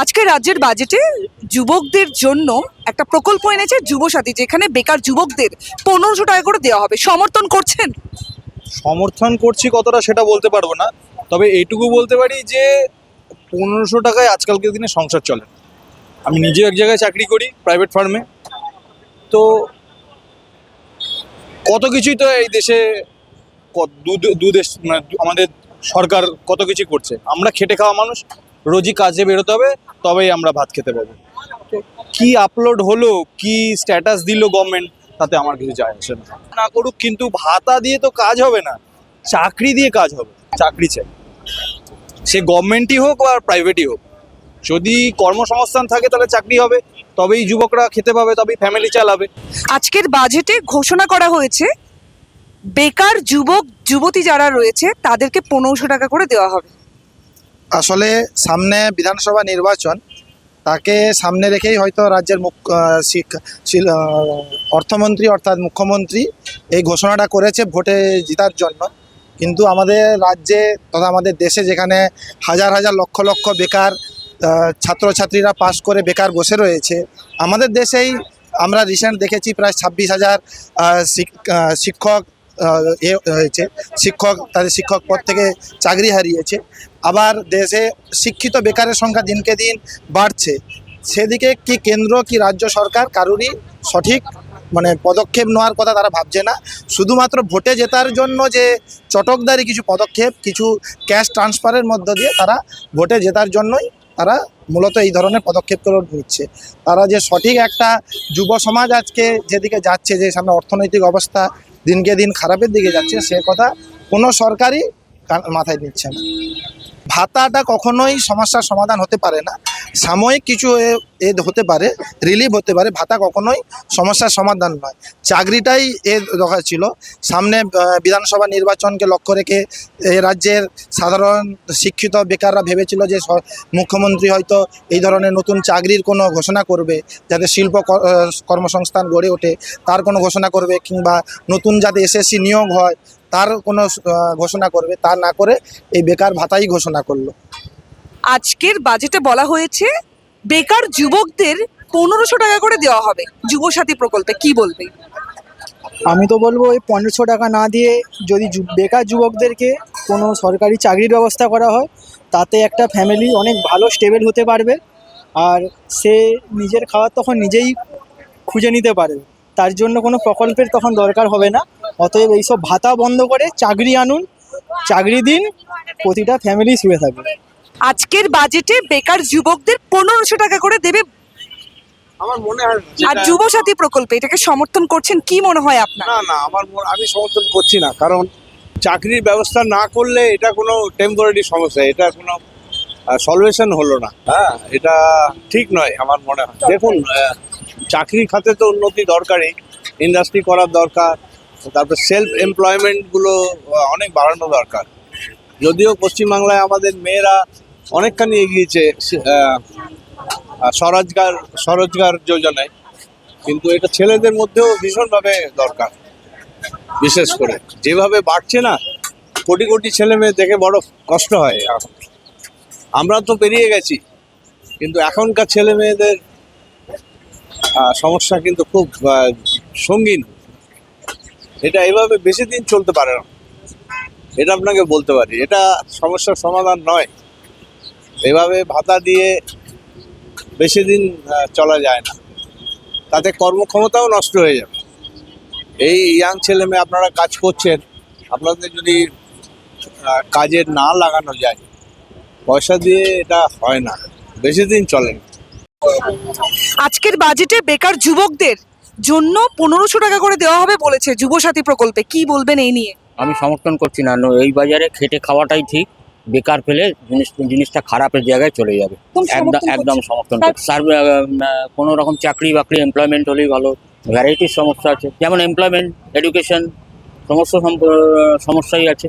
আজকে রাজ্যের বাজেটে যুবকদের জন্য একটা প্রকল্প এনেছে যুবসাথী যেখানে বেকার যুবকদের পনেরোশো টাকা করে দেওয়া হবে। সমর্থন করছেন? সমর্থন করছি কতটা সেটা বলতে পারব না, তবে এইটুকু বলতে পারি যে পনেরোশো টাকায় আজকালকের দিনে সংসার চলে। আমি নিজে এক জায়গায় চাকরি করি প্রাইভেট ফার্মে তো কত কিছুই তো এই দেশে দু দেশ মানে আমাদের সরকার কত কিছু করছে। আমরা খেটে খাওয়া মানুষ, রোজই কাজে বেরোতে হবে, তবেই আমরা ভাত খেতে পাবো। কি আপলোড হলো, কি স্ট্যাটাস দিল গভর্নমেন্ট তাতে আমার কিছু যায় আসে না। না করুক, কিন্তু ভাতা দিয়ে তো কাজ হবে না, চাকরি দিয়ে কাজ হবে, চাকরি চাই। সে গভর্নমেন্টই হোক বা প্রাইভেটই হোক, যদি কর্মসংস্থান থাকে তাহলে চাকরি হবে, তবেই যুবকরা খেতে পাবে, তবেই ফ্যামিলি চালাবে। আজকের বাজেটে ঘোষণা করা হয়েছে বেকার যুবক, যুবতী যারা রয়েছে, তাদেরকে পনেরোশো টাকা করে দেওয়া হবে। আসলে সামনে বিধানসভা নির্বাচন, তাকে সামনে রেখেই হয়তো রাজ্যের মুখ অর্থমন্ত্রী অর্থাৎ মুখ্যমন্ত্রী এই ঘোষণাটা করেছে ভোটে জেতার জন্য। কিন্তু আমাদের রাজ্যে তথা আমাদের দেশে যেখানে হাজার হাজার লক্ষ লক্ষ বেকার ছাত্রছাত্রীরা পাশ করে বেকার বসে রয়েছে, আমাদের দেশেই আমরা রিসেন্ট দেখেছি প্রায় ছাব্বিশ হাজার শিক্ষক এ হয়েছে। শিক্ষক, তাদের শিক্ষক পদ থেকে চাকরি হারিয়েছে। আবার দেশে শিক্ষিত বেকারের সংখ্যা দিনকে দিন বাড়ছে। সেদিকে কি কেন্দ্র, কি রাজ্য সরকার কারুরই সঠিক মানে পদক্ষেপ নেওয়ার কথা তারা ভাবছে না। শুধুমাত্র ভোটে জেতার জন্য যে চটকদারি কিছু পদক্ষেপ, কিছু ক্যাশ ট্রান্সফারের মধ্য দিয়ে তারা ভোটে জেতার জন্যই তারা মূলত এই ধরনের পদক্ষেপগুলো নিচ্ছে। তারা যে সঠিক একটা যুব সমাজ আজকে যেদিকে যাচ্ছে, যে সামনে অর্থনৈতিক অবস্থা দিনকে দিন খারাপের দিকে যাচ্ছে সে কথা কোনো সরকারই মাথায় নিচ্ছে না। ভাতাটা কখনোই সমস্যার সমাধান হতে পারে না। সাময়িক কিছু এ- হতে পারে রিলিফ হতে পারে, ভাতা কখনোই সমস্যার সমাধান নয়। চাকরিটাই এ দরকার ছিল। সামনে বিধানসভা নির্বাচনকে লক্ষ্য রেখে এ রাজ্যের সাধারণ শিক্ষিত বেকাররা ভেবেছিল যে মুখ্যমন্ত্রী হয়তো এই ধরনের নতুন চাকরির কোনো ঘোষণা করবে, যাতে শিল্প কর্মসংস্থান গড়ে ওঠে। তার কোনো ঘোষণা করবে কিংবা নতুন যাতে এসএসসি নিয়োগ হয় তার কোনো ঘোষণা করবে তা না করে এই বেকার ভাতাই ঘোষণা করল। আজকের বাজেটে বলা হয়েছে বেকার যুবকদের পনেরোশো টাকা করে দেওয়া হবে যুবসাথী প্রকল্পে কি বলবে? আমি তো বলব ওই পনেরোশো টাকা না দিয়ে যদি বেকার যুবকদেরকে কোনো সরকারি চাকরির ব্যবস্থা করা হয় তাতে একটা ফ্যামিলি অনেক ভালো স্টেবল হতে পারবে আর সে নিজের খাবার তখন নিজেই খুঁজে নিতে পারবে। তার জন্য কোনো প্রকল্পের তখন দরকার হবে না। অতএব এইসব ভাতা বন্ধ করে চাকরি আনুন চাকরি দিন প্রতিটা ফ্যামিলি শুয়ে থাকবে আজকের বাজেটে বেকার যুবকদের পনেরোশো টাকা করে দেবে আমার মনে হয় আর প্রকল্পে এটাকে সমর্থন করছেন কি মনে হয় আপনার? না না আমার আমি সমর্থন করছি না কারণ চাকরির ব্যবস্থা না করলে এটা কোনো টেম্পোরারি সমস্যা এটা কোনো সলভেশন হলো না। হ্যাঁ এটা ঠিক নয় আমার মনে হয়। দেখুন আহ, চাকরি খাতে তো উন্নতি দরকারই ইন্ডাস্ট্রি করার দরকার তারপর সেলফ এমপ্লয়মেন্টগুলো অনেক বাড়ানো দরকার। যদিও পশ্চিমবাংলায় আমাদের মেয়েরা অনেকখানি এগিয়েছে স্বরোজগার স্বরোজগার যোজনায়। কিন্তু এটা ছেলেদের মধ্যেও ভীষণভাবে দরকার, বিশেষ করে। যেভাবে বাড়ছে না, কোটি কোটি ছেলে মেয়ে দেখে বড় কষ্ট হয়। আমরা তো পেরিয়ে গেছি, কিন্তু এখনকার ছেলে মেয়েদের সমস্যা কিন্তু খুব সঙ্গীন। এটা এভাবে বেশি দিন চলতে পারে না। এটা আপনাকে বলতে পারি, এটা সমস্যার সমাধান নয়। এভাবে ভাতা দিয়ে বেশি দিন চলা যায় না। তাতে কর্মক্ষমতাও নষ্ট হয়ে যাবে। এই ইয়াং ছেলে মেয়ে আপনারা কাজ করছেন, আপনাদের যদি কাজে না লাগানো যায়, পয়সা দিয়ে এটা হয় না। বেশি দিন চলে আজকের বাজেটে বেকার যুবকদের জন্য পনেরোশো টাকা করে দেওয়া হবে বলেছে যুবসাথী প্রকল্পে। কি বলবেন এই নিয়ে? আমি সমর্থন করছি না। এই বাজারে খেটে খাওয়াটাই ঠিক। বেকার ফেলে জিনিস জিনিসটা খারাপের জায়গায় চলে যাবে। একদম একদম সমর্থন স্যার কোনো রকম চাকরি বাকরি এমপ্লয়মেন্ট হলেই ভালো। ভ্যারাইটির সমস্যা আছে। যেমন এমপ্লয়মেন্ট এডুকেশন সমস্ত সম- সমস্যাই আছে।